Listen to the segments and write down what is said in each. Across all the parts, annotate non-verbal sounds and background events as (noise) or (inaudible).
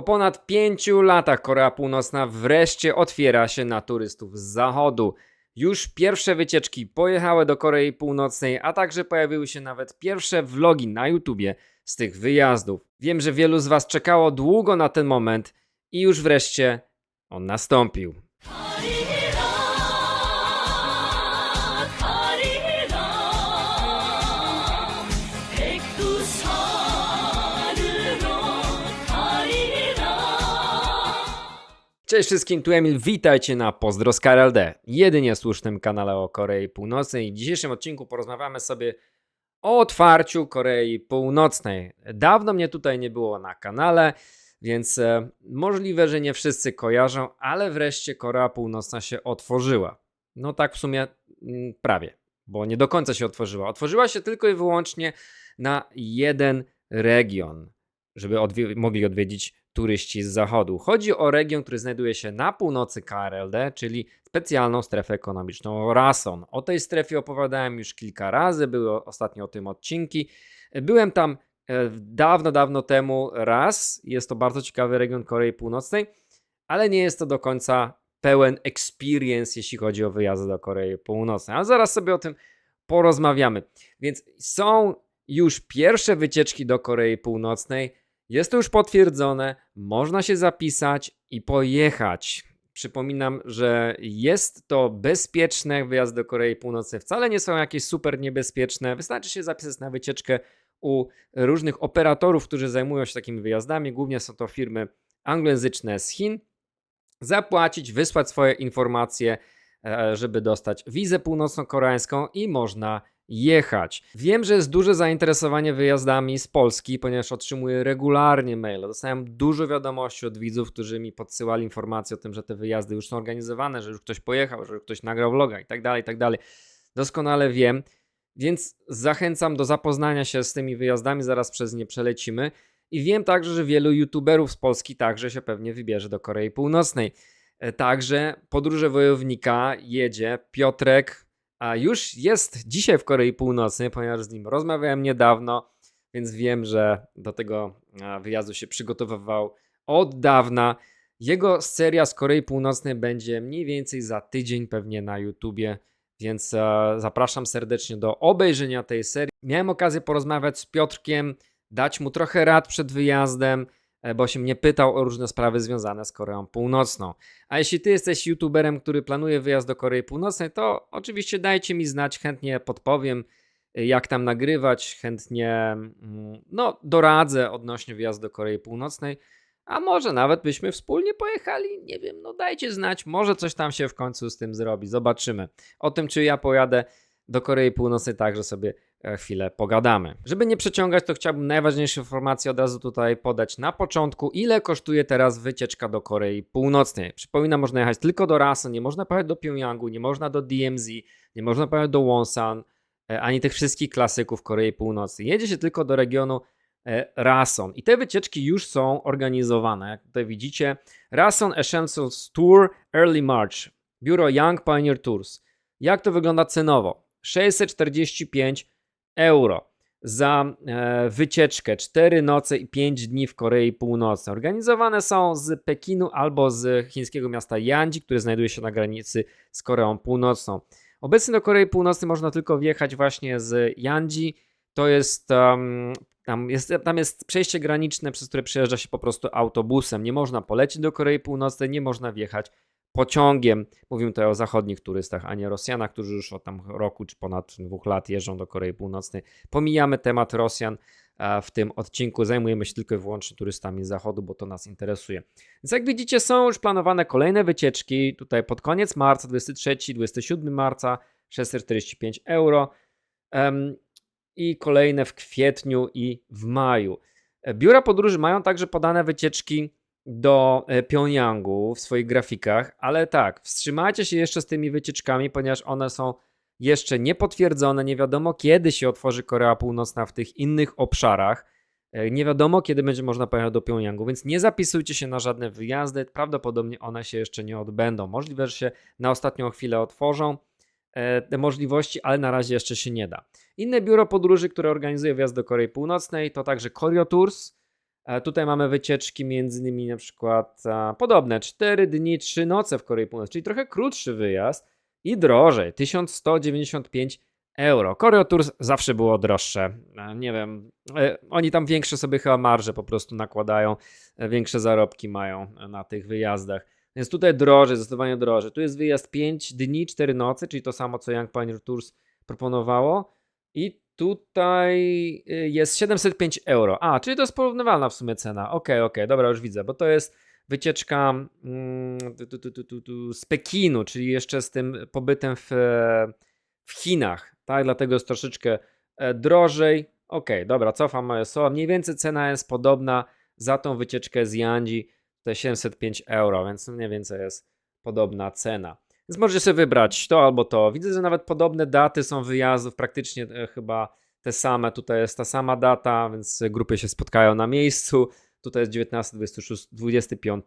Po ponad pięciu latach Korea Północna wreszcie otwiera się na turystów z zachodu. Już pierwsze wycieczki pojechały do Korei Północnej, a także pojawiły się nawet pierwsze vlogi na YouTubie z tych wyjazdów. Wiem, że wielu z Was czekało długo na ten moment i już wreszcie on nastąpił. Cześć wszystkim, tu Emil, witajcie na Pozdro z KRLD, jedynie słusznym kanale o Korei Północnej. W dzisiejszym odcinku porozmawiamy sobie o otwarciu Korei Północnej. Dawno mnie tutaj nie było na kanale, więc e, możliwe, że nie wszyscy kojarzą, ale wreszcie Korea Północna się otworzyła. No tak w sumie mm, prawie, bo nie do końca się otworzyła. Otworzyła się tylko i wyłącznie na jeden region, żeby odwie- mogli odwiedzić turyści z zachodu. Chodzi o region, który znajduje się na północy KRLD, czyli specjalną strefę ekonomiczną Rason. O tej strefie opowiadałem już kilka razy, były ostatnio o tym odcinki. Byłem tam e, dawno, dawno temu raz. Jest to bardzo ciekawy region Korei Północnej, ale nie jest to do końca pełen experience, jeśli chodzi o wyjazdy do Korei Północnej. Ale zaraz sobie o tym porozmawiamy. Więc są już pierwsze wycieczki do Korei Północnej. Jest to już potwierdzone, można się zapisać i pojechać. Przypominam, że jest to bezpieczne. Wyjazdy do Korei Północnej wcale nie są jakieś super niebezpieczne. Wystarczy się zapisać na wycieczkę u różnych operatorów, którzy zajmują się takimi wyjazdami. Głównie są to firmy anglojęzyczne z Chin. Zapłacić, wysłać swoje informacje, e, żeby dostać wizę północno-koreańską i można jechać. Wiem, że jest duże zainteresowanie wyjazdami z Polski, ponieważ otrzymuję regularnie maile. Dostałem dużo wiadomości od widzów, którzy mi podsyłali informacje o tym, że te wyjazdy już są organizowane, że już ktoś pojechał, że już ktoś nagrał vloga i tak dalej, i tak dalej. Doskonale wiem, więc zachęcam do zapoznania się z tymi wyjazdami, zaraz przez nie przelecimy. I wiem także, że wielu youtuberów z Polski także się pewnie wybierze do Korei Północnej. E, Także podróże wojownika jedzie Piotrek, a już jest dzisiaj w Korei Północnej, ponieważ z nim rozmawiałem niedawno, więc wiem, że do tego a, wyjazdu się przygotowywał od dawna. Jego seria z Korei Północnej będzie mniej więcej za tydzień pewnie na YouTubie, więc e, zapraszam serdecznie do obejrzenia tej serii. Miałem okazję porozmawiać z Piotrkiem, dać mu trochę rad przed wyjazdem, e, bo się mnie pytał o różne sprawy związane z Koreą Północną. A jeśli ty jesteś youtuberem, który planuje wyjazd do Korei Północnej, to oczywiście dajcie mi znać, chętnie podpowiem, y, jak tam nagrywać, chętnie mm, no, doradzę odnośnie wyjazdu do Korei Północnej. A może nawet byśmy wspólnie pojechali, nie wiem, no dajcie znać, może coś tam się w końcu z tym zrobi, zobaczymy. O tym, czy ja pojadę do Korei Północnej, także sobie e, chwilę pogadamy. Żeby nie przeciągać, to chciałbym najważniejsze informacje od razu tutaj podać na początku. Ile kosztuje teraz wycieczka do Korei Północnej? Przypominam, można jechać tylko do Rason, nie można pojechać do Pjongjangu, nie można do DMZ, nie można pojechać do Wonsan, e, ani tych wszystkich klasyków Korei Północnej. Jedzie się tylko do regionu e, Rason. I te wycieczki już są organizowane. Jak tutaj widzicie, Rason Essentials Tour Early March, biuro Young Pioneer Tours. Jak to wygląda cenowo? 645 euro za e, wycieczkę 4 noce i 5 dni w Korei Północnej. Organizowane są z Pekinu albo z chińskiego miasta Yanji, które znajduje się na granicy z Koreą Północną. Obecnie do Korei Północnej można tylko wjechać właśnie z Yanji. To jest, um, tam, jest, tam jest przejście graniczne, przez które przejeżdża się po prostu autobusem. Nie można polecieć do Korei Północnej, nie można wjechać pociągiem. Mówimy tutaj o zachodnich turystach, a nie Rosjanach, którzy już od tam roku czy ponad dwóch lat jeżdżą do Korei Północnej. Pomijamy temat Rosjan w tym odcinku. Zajmujemy się tylko i wyłącznie turystami z zachodu, bo to nas interesuje. Więc jak widzicie, są już planowane kolejne wycieczki. Tutaj pod koniec marca, 23-27 marca, 645 euro. Em, I kolejne w kwietniu i w maju. Biura podróży mają także podane wycieczki do e, Pjongjangu w swoich grafikach, ale tak, wstrzymajcie się jeszcze z tymi wycieczkami, ponieważ one są jeszcze niepotwierdzone. Nie wiadomo, kiedy się otworzy Korea Północna w tych innych obszarach. E, Nie wiadomo, kiedy będzie można pojechać do Pjongjangu, więc nie zapisujcie się na żadne wyjazdy. Prawdopodobnie one się jeszcze nie odbędą. Możliwe, że się na ostatnią chwilę otworzą e, te możliwości, ale na razie jeszcze się nie da. Inne biuro podróży, które organizuje wjazd do Korei Północnej, to także Koryo Tours. E, Tutaj mamy wycieczki między innymi na przykład e, podobne 4 dni, 3 noce w Korei Północnej, czyli trochę krótszy wyjazd i drożej 1195 euro. Koreo Tours zawsze było droższe. E, Nie wiem, oni tam większe sobie chyba marże po prostu nakładają, większe zarobki mają na tych wyjazdach. Więc tutaj drożej, zdecydowanie drożej. Tu jest wyjazd 5 dni, 4 noce, czyli to samo co Young Pioneer Tours proponowało. I tutaj y, jest 705 euro. A, czyli to jest porównywalna w sumie cena. Okej, okej, dobra, już widzę, bo to jest wycieczka mm, tu, tu, tu, z Pekinu, czyli jeszcze z tym pobytem w, w Chinach, tak? Dlatego jest troszeczkę e, drożej. Okej, dobra, cofam moje słowa. Mniej więcej cena jest podobna za tą wycieczkę z Yandzi, to jest 705 euro, więc mniej więcej jest podobna cena. Więc możecie sobie wybrać to albo to. Widzę, że nawet podobne daty są wyjazdów, praktycznie e, chyba te same. Tutaj jest ta sama data, więc grupy się spotkają na miejscu. Tutaj jest 19, 26, 25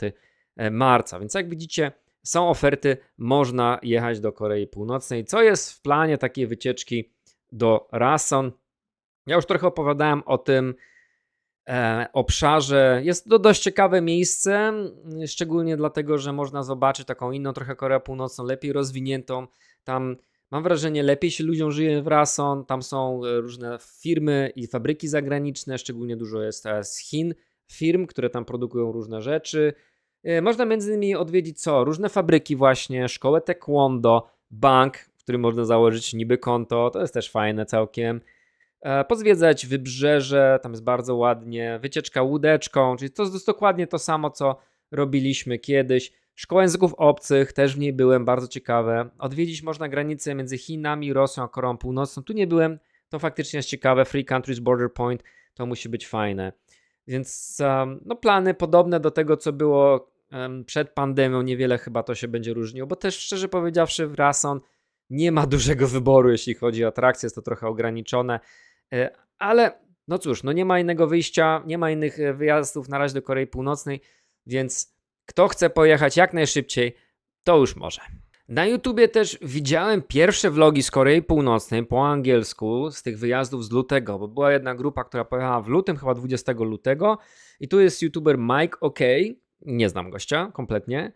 e, marca. Więc jak widzicie, są oferty, można jechać do Korei Północnej. Co jest w planie takiej wycieczki do Rason? Ja już trochę opowiadałem o tym obszarze. Jest to dość ciekawe miejsce, szczególnie dlatego, że można zobaczyć taką inną trochę Koreę Północną, lepiej rozwiniętą. Tam mam wrażenie, lepiej się ludziom żyje w Rason. Tam są e, różne firmy i fabryki zagraniczne, szczególnie dużo jest e, z Chin firm, które tam produkują różne rzeczy. E, Można między innymi odwiedzić co? Różne fabryki właśnie, szkołę taekwondo, bank, w którym można założyć niby konto, to jest też fajne całkiem. E, Pozwiedzać wybrzeże, tam jest bardzo ładnie, wycieczka łódeczką, czyli to jest dokładnie to samo, co robiliśmy kiedyś. Szkoła języków obcych, też w niej byłem, bardzo ciekawe. Odwiedzić można granicę między Chinami, Rosją a Koreą Północną. Tu nie byłem, to faktycznie jest ciekawe. Free Countries Border Point, to musi być fajne. Więc no, plany podobne do tego, co było przed pandemią, niewiele chyba to się będzie różniło, bo też szczerze powiedziawszy, w Rason nie ma (laughs) dużego wyboru, jeśli chodzi o atrakcje, jest to trochę ograniczone, ale no cóż, no nie ma innego wyjścia, nie ma innych e, wyjazdów na razie do Korei Północnej, więc kto chce pojechać jak najszybciej, to już może. Na YouTubie też widziałem pierwsze vlogi z Korei Północnej po angielsku, z tych wyjazdów z lutego, bo była jedna grupa, która pojechała w lutym, chyba 20 lutego i tu jest youtuber Mike OK, nie znam gościa kompletnie,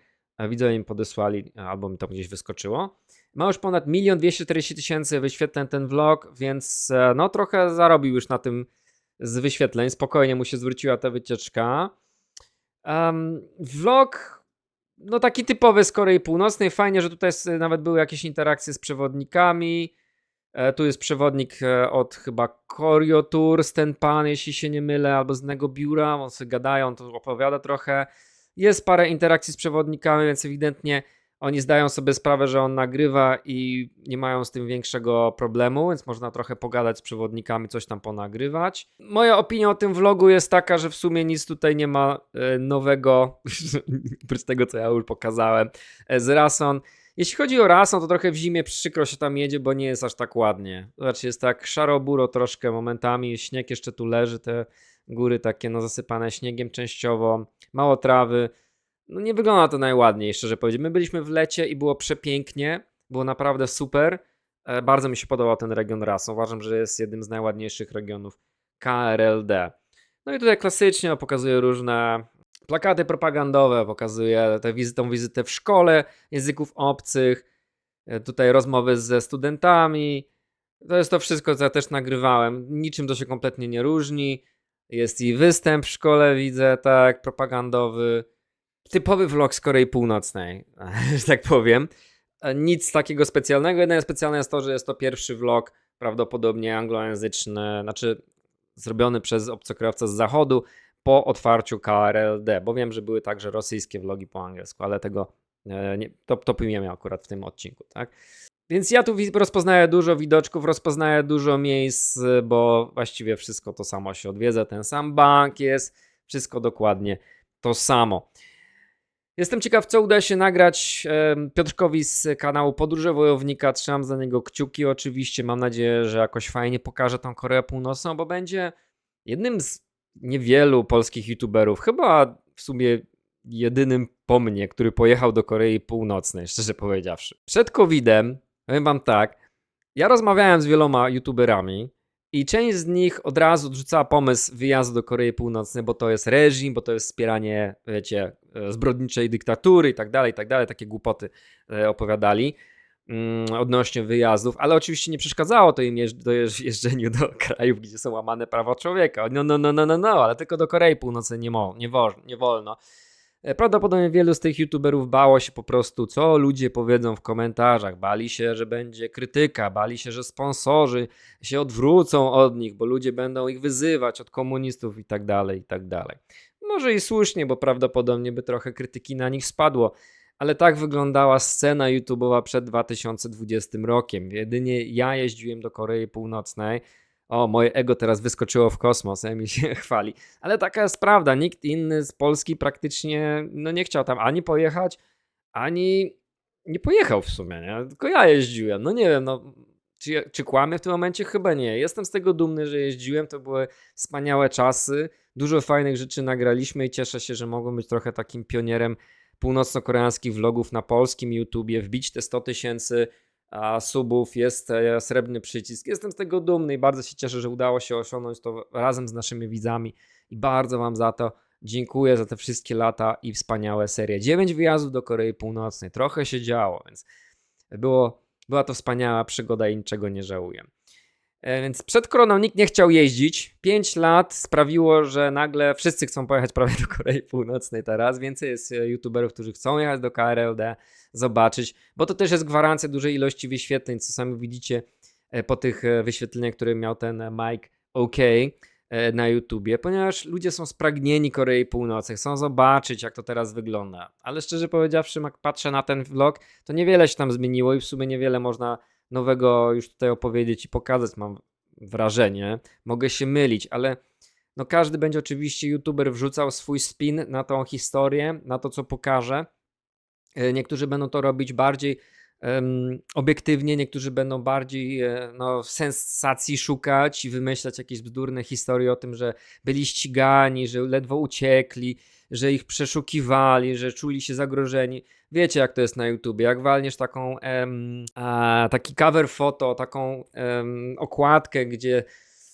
widzę, im podesłali, albo mi to gdzieś wyskoczyło. Ma już ponad 1 240 tysięcy wyświetleń ten vlog, więc e, no trochę zarobił już na tym z wyświetleń. Spokojnie mu się zwróciła ta wycieczka. Um, vlog, no taki typowy z Korei Północnej. Fajnie, że tutaj nawet były jakieś interakcje z przewodnikami. E, tu jest przewodnik e, od chyba Koryo Tours, ten pan, jeśli się nie mylę, albo z innego biura. On sobie gadają, to opowiada trochę. Jest parę interakcji z przewodnikami, więc ewidentnie oni zdają sobie sprawę, że on nagrywa i nie mają z tym większego problemu, więc można trochę pogadać z przewodnikami, coś tam ponagrywać. Moja opinia o tym vlogu jest taka, że w sumie nic tutaj nie ma e, nowego, (laughs) oprócz tego, co ja już pokazałem e, z Rason. Jeśli chodzi o Rason, to trochę w zimie przykro się tam jedzie, bo nie jest aż tak ładnie. Znaczy jest tak szaro-buro troszkę momentami, śnieg jeszcze tu leży, te góry takie no zasypane śniegiem częściowo, mało trawy. No nie wygląda to najładniej, szczerze powiedzieć. My byliśmy w lecie i było przepięknie, było naprawdę super. E, Bardzo mi się podobał ten region Rason. Uważam, że jest jednym z najładniejszych regionów KRLD. No i tutaj klasycznie no, pokazuje różne plakaty propagandowe, pokazuje tę wizy- tą wizytę w szkole języków obcych, e, tutaj rozmowy ze studentami. To jest to wszystko, co ja też nagrywałem. Niczym to się kompletnie nie różni. Jest i występ w szkole, widzę, tak, propagandowy. Typowy vlog z Korei Północnej, (laughs) że tak powiem. E, Nic takiego specjalnego. Jedyne specjalne jest to, że jest to pierwszy vlog, prawdopodobnie anglojęzyczny, znaczy zrobiony przez obcokrajowca z zachodu po otwarciu KRLD, bo wiem, że były także rosyjskie vlogi po angielsku, ale tego e, nie, to, to pomijamy akurat w tym odcinku, tak? Więc ja tu rozpoznaję dużo widoczków, rozpoznaję dużo miejsc, bo właściwie wszystko to samo się odwiedza. Ten sam bank jest, wszystko dokładnie to samo. Jestem ciekaw, co uda się nagrać Piotrkowi z kanału Podróże Wojownika. Trzymam za niego kciuki oczywiście. Mam nadzieję, że jakoś fajnie pokaże tą Koreę Północną, bo będzie jednym z niewielu polskich youtuberów, chyba w sumie jedynym po mnie, który pojechał do Korei Północnej, szczerze powiedziawszy. Przed COVID-em, powiem wam tak, ja rozmawiałem z wieloma youtuberami I część z nich od razu odrzucała pomysł wyjazdu do Korei Północnej, bo to jest reżim, bo to jest wspieranie, wiecie, e, zbrodniczej dyktatury i tak dalej, i tak dalej. Takie głupoty e, opowiadali mm, odnośnie wyjazdów, ale oczywiście nie przeszkadzało to im jeżdżeniu do (laughs) krajów, gdzie są łamane prawa człowieka. No, no, no, no, no, no, ale tylko do Korei Północnej nie, mo- nie wolno. E, Prawdopodobnie wielu z tych youtuberów bało się po prostu, co ludzie powiedzą w komentarzach. Bali się, że będzie krytyka, bali się, że sponsorzy się odwrócą od nich, bo ludzie będą ich wyzywać od komunistów i tak dalej, i tak dalej. Może i słusznie, bo prawdopodobnie by trochę krytyki na nich spadło. Ale tak wyglądała scena YouTube'owa przed 2020 rokiem. Jedynie ja jeździłem do Korei Północnej. O, moje ego teraz wyskoczyło w kosmos, Emil się (laughs) chwali. Ale taka jest prawda. Nikt inny z Polski praktycznie no, nie chciał tam ani pojechać, ani nie pojechał w sumie, nie? Tylko ja jeździłem. No nie wiem, no, czy, ja- czy w tym momencie? Chyba nie. Jestem z tego dumny, że jeździłem. To były wspaniałe czasy. Dużo fajnych rzeczy nagraliśmy i cieszę się, że mogłem być trochę takim pionierem północno-koreańskich vlogów na polskim YouTubie. Wbić te 100 tysięcy subów, jest e, srebrny przycisk. Jestem z tego dumny i bardzo się cieszę, że udało się osiągnąć to razem z naszymi widzami i bardzo Wam za to dziękuję za te wszystkie lata i wspaniałe serie. 9 wyjazdów do Korei Północnej, trochę się działo, więc było, była to wspaniała przygoda i niczego nie żałuję. E, Więc przed koroną nikt nie chciał jeździć. 5 lat sprawiło, że nagle wszyscy chcą pojechać prawie do Korei Północnej teraz. Więcej jest e, youtuberów, którzy chcą jechać do KRLD, zobaczyć, bo to też jest gwarancja dużej ilości wyświetleń, co sami widzicie e, po tych wyświetleniach, które miał ten Mike OK na YouTubie, ponieważ ludzie są spragnieni Korei Północnej, chcą zobaczyć, jak to teraz wygląda. Ale szczerze powiedziawszy, jak patrzę na ten vlog, to niewiele się tam zmieniło i w sumie niewiele można nowego już tutaj opowiedzieć i pokazać, mam wrażenie. Mogę się mylić, ale no każdy będzie oczywiście youtuber wrzucał swój spin na tą historię, na to, co pokaże. E, Niektórzy będą to robić bardziej obiektywnie, niektórzy będą bardziej e, no, sensacji szukać i wymyślać jakieś bzdurne historie o tym, że byli ścigani, że ledwo uciekli, że ich przeszukiwali, że czuli się zagrożeni. Wiecie, jak to jest na YouTubie. Jak walniesz taką, em, a, taki cover foto, taką em, okładkę, gdzie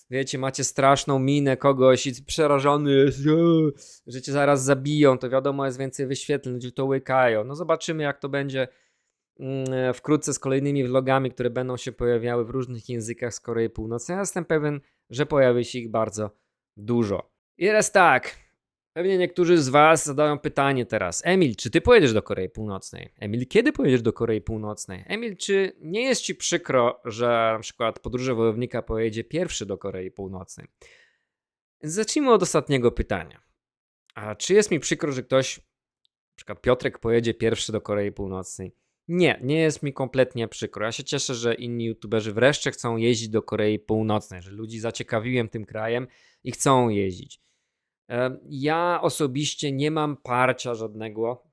wiecie, macie straszną minę kogoś i przerażony jest, że cię zaraz zabiją, to wiadomo, jest więcej wyświetleń, ludzie to łykają. No zobaczymy, jak to będzie wkrótce z kolejnymi vlogami, które będą się pojawiały w różnych językach z Korei Północnej. Ja jestem pewien, że pojawi się ich bardzo dużo. I teraz tak. Pewnie niektórzy z Was zadają pytanie teraz. Emil, czy ty pojedziesz do Korei Północnej? Emil, kiedy pojedziesz do Korei Północnej? Emil, czy nie jest ci przykro, że na przykład podróże wojownika pojedzie pierwszy do Korei Północnej? Zacznijmy od ostatniego pytania. A czy jest mi przykro, że ktoś, na przykład Piotrek, pojedzie pierwszy do Korei Północnej? Nie, nie jest mi kompletnie przykro. Ja się cieszę, że inni youtuberzy wreszcie chcą jeździć do Korei Północnej, że ludzi zaciekawiłem tym krajem i chcą jeździć. Ja osobiście nie mam parcia żadnego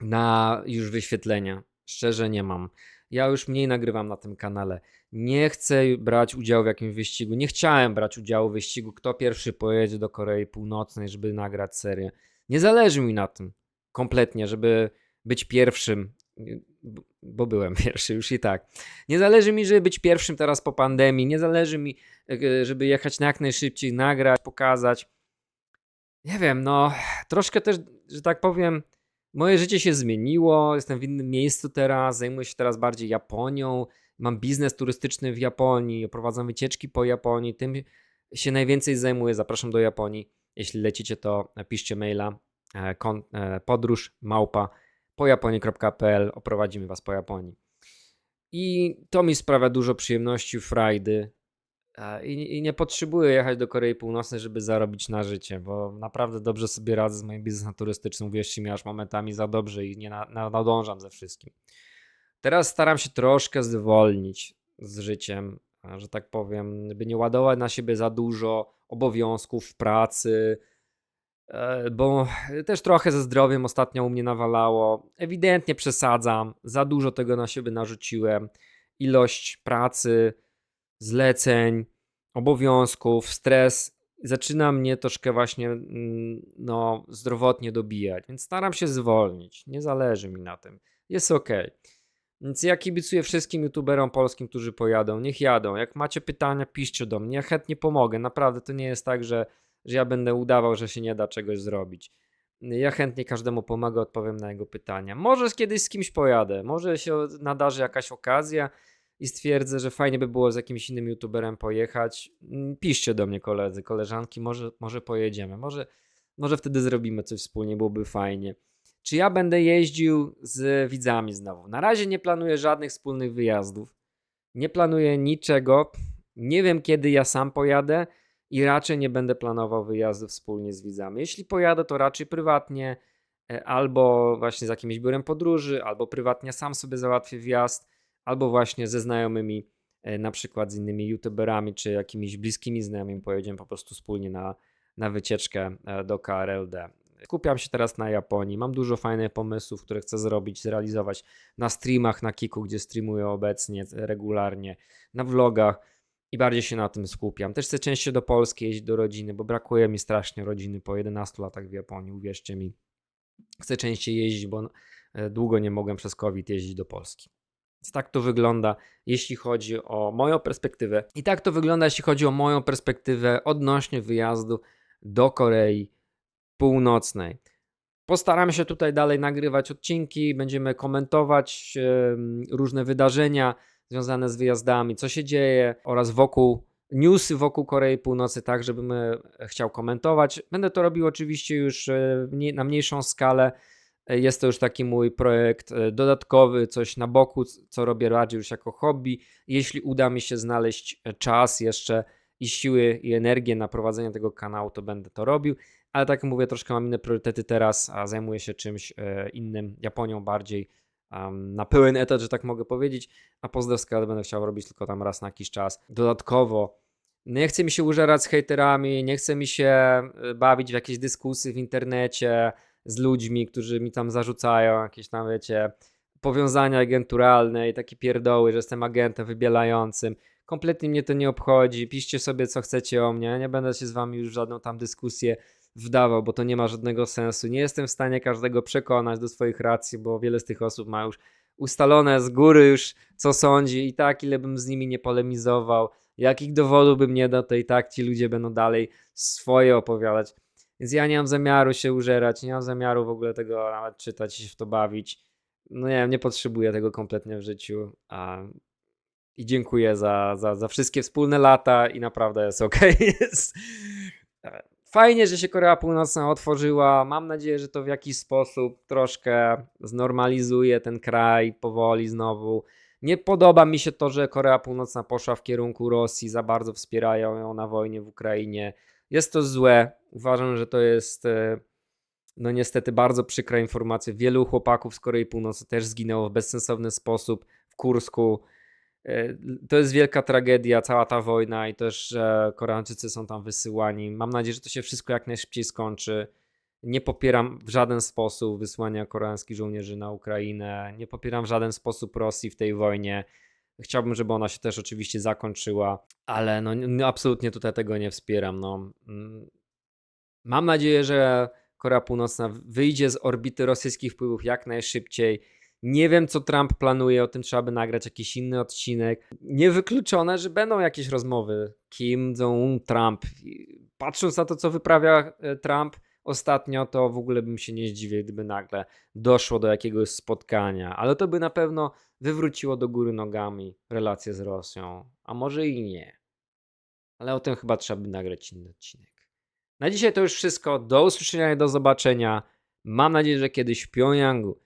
na już wyświetlenia. Szczerze nie mam. Ja już mniej nagrywam na tym kanale. Nie chcę brać udziału w jakimś wyścigu. Nie chciałem brać udziału w wyścigu, kto pierwszy pojedzie do Korei Północnej, żeby nagrać serię. Nie zależy mi na tym kompletnie, żeby być pierwszym, bo byłem (laughs) pierwszy już i tak. Nie zależy mi, żeby być pierwszym teraz po pandemii. Nie zależy mi, e, żeby jechać jak najszybciej, nagrać, pokazać. Nie wiem, no troszkę też, że tak powiem, moje życie się zmieniło, jestem w innym miejscu teraz, zajmuję się teraz bardziej Japonią, mam biznes turystyczny w Japonii, oprowadzam wycieczki po Japonii, tym się najwięcej zajmuję, zapraszam do Japonii. Jeśli lecicie, to piszcie maila e, e, podróż małpa pojaponii.pl, oprowadzimy was po Japonii. I to mi sprawia dużo przyjemności, frajdy, E, I, I nie potrzebuję jechać do Korei Północnej, żeby zarobić na życie, bo naprawdę dobrze sobie radzę z moim biznesem turystycznym. Wierzcie mi, aż momentami za dobrze i nie na, na, nadążam ze wszystkim. Teraz staram się troszkę zwolnić z życiem, a, że tak powiem, by nie ładować na siebie za dużo obowiązków w pracy, e, bo też trochę ze zdrowiem ostatnio u mnie nawalało. Ewidentnie przesadzam, za dużo tego na siebie narzuciłem. Ilość pracy, zleceń, obowiązków, stres zaczyna mnie troszkę właśnie mm, no, zdrowotnie dobijać, więc staram się zwolnić. Nie zależy mi na tym. Jest ok. Więc ja kibicuję wszystkim youtuberom polskim, którzy pojadą. Niech jadą. Jak macie pytania, piszcie do mnie. Ja chętnie pomogę. Naprawdę to nie jest tak, że, że ja będę udawał, że się nie da czegoś zrobić. Ja chętnie każdemu pomogę, odpowiem na jego pytania. Może kiedyś z kimś pojadę. Może się nadarzy jakaś okazja i stwierdzę, że fajnie by było z jakimś innym youtuberem pojechać. Mm, Piszcie do mnie koledzy, koleżanki, może, może pojedziemy. Może, może wtedy zrobimy coś wspólnie, byłoby fajnie. Czy ja będę jeździł z widzami znowu? Na razie nie planuję żadnych wspólnych wyjazdów. Nie planuję niczego. Nie wiem, kiedy ja sam pojadę i raczej nie będę planował wyjazdów wspólnie z widzami. Jeśli pojadę, to raczej prywatnie, e, albo właśnie z jakimś biurem podróży, albo prywatnie sam sobie załatwię wjazd, albo właśnie ze znajomymi, e, na przykład z innymi youtuberami, czy jakimiś bliskimi znajomymi pojedziemy po prostu wspólnie na, na wycieczkę e, do KRLD. Skupiam się teraz na Japonii. Mam dużo fajnych pomysłów, które chcę zrobić, zrealizować na streamach na Kiku, gdzie streamuję obecnie regularnie, na vlogach i bardziej się na tym skupiam. Też chcę częściej do Polski jeździć do rodziny, bo brakuje mi strasznie rodziny po 11 latach w Japonii, uwierzcie mi. Chcę częściej jeździć, bo e, długo nie mogłem przez COVID jeździć do Polski. Więc tak to wygląda, jeśli chodzi o moją perspektywę. I tak to wygląda, jeśli chodzi o moją perspektywę odnośnie wyjazdu do Korei Północnej. Postaram się tutaj dalej nagrywać odcinki, będziemy komentować em, różne wydarzenia związane z wyjazdami, co się dzieje oraz wokół newsy wokół Korei Północy, tak żebym e, chciał komentować. Będę to robił oczywiście już e, na mniejszą skalę. E, Jest to już taki mój projekt dodatkowy, coś na boku, co robię bardziej już jako hobby. Jeśli uda mi się znaleźć czas jeszcze i siły i energię na prowadzenie tego kanału, to będę to robił. Ale tak jak mówię, troszkę mam inne priorytety teraz, a zajmuję się czymś innym, Japonią bardziej em, na pełen etat, że tak mogę powiedzieć, a Pozdrowska będę chciał robić tylko tam raz na jakiś czas. Dodatkowo nie chce mi się użerać z hejterami, nie chce mi się e, bawić w jakieś dyskusje w internecie z ludźmi, którzy mi tam zarzucają jakieś tam, wiecie, powiązania agenturalne i takie pierdoły, że jestem agentem wybielającym. Kompletnie mnie to nie obchodzi. Piszcie sobie, co chcecie o mnie. Nie będę się z wami już w żadną tam dyskusję wdawał, bo to nie ma żadnego sensu. Nie jestem w stanie każdego przekonać do swoich racji, bo wiele z tych osób ma już ustalone z góry już, co sądzi i tak, ile bym z nimi nie polemizował, jakich dowodów bym nie dał, to i tak ci ludzie będą dalej swoje opowiadać. Więc ja nie mam zamiaru się użerać, nie mam zamiaru w ogóle tego nawet czytać i się w to bawić. No nie nie potrzebuję tego kompletnie w życiu. A... I dziękuję za, za, za wszystkie wspólne lata i naprawdę jest ok. (laughs) Fajnie, że się Korea Północna otworzyła. Mam nadzieję, że to w jakiś sposób troszkę znormalizuje ten kraj powoli znowu. Nie podoba mi się to, że Korea Północna poszła w kierunku Rosji, za bardzo wspierają ją na wojnie w Ukrainie. Jest to złe. Uważam, że to jest e, no niestety bardzo przykra informacja. Wielu chłopaków z Korei Północnej też zginęło w bezsensowny sposób w Kursku. E, To jest wielka tragedia, cała ta wojna i też, że Koreańczycy są tam wysyłani. Mam nadzieję, że to się wszystko jak najszybciej skończy. Nie popieram w żaden sposób wysłania koreańskich żołnierzy na Ukrainę. Nie popieram w żaden sposób Rosji w tej wojnie. Chciałbym, żeby ona się też oczywiście zakończyła, ale no, no absolutnie tutaj tego nie wspieram. No. Mm. Mam nadzieję, że Korea Północna wyjdzie z orbity rosyjskich wpływów jak najszybciej. Nie wiem, co Trump planuje, o tym trzeba by nagrać jakiś inny odcinek. Niewykluczone, że będą jakieś rozmowy. Kim Jong-un, Trump. Patrząc na to, co wyprawia e, Trump ostatnio, to w ogóle bym się nie zdziwił, gdyby nagle doszło do jakiegoś spotkania. Ale to by na pewno wywróciło do góry nogami relacje z Rosją. A może i nie. Ale o tym chyba trzeba by nagrać inny odcinek. Na dzisiaj to już wszystko. Do usłyszenia i do zobaczenia. Mam nadzieję, że kiedyś w Pjongjangu.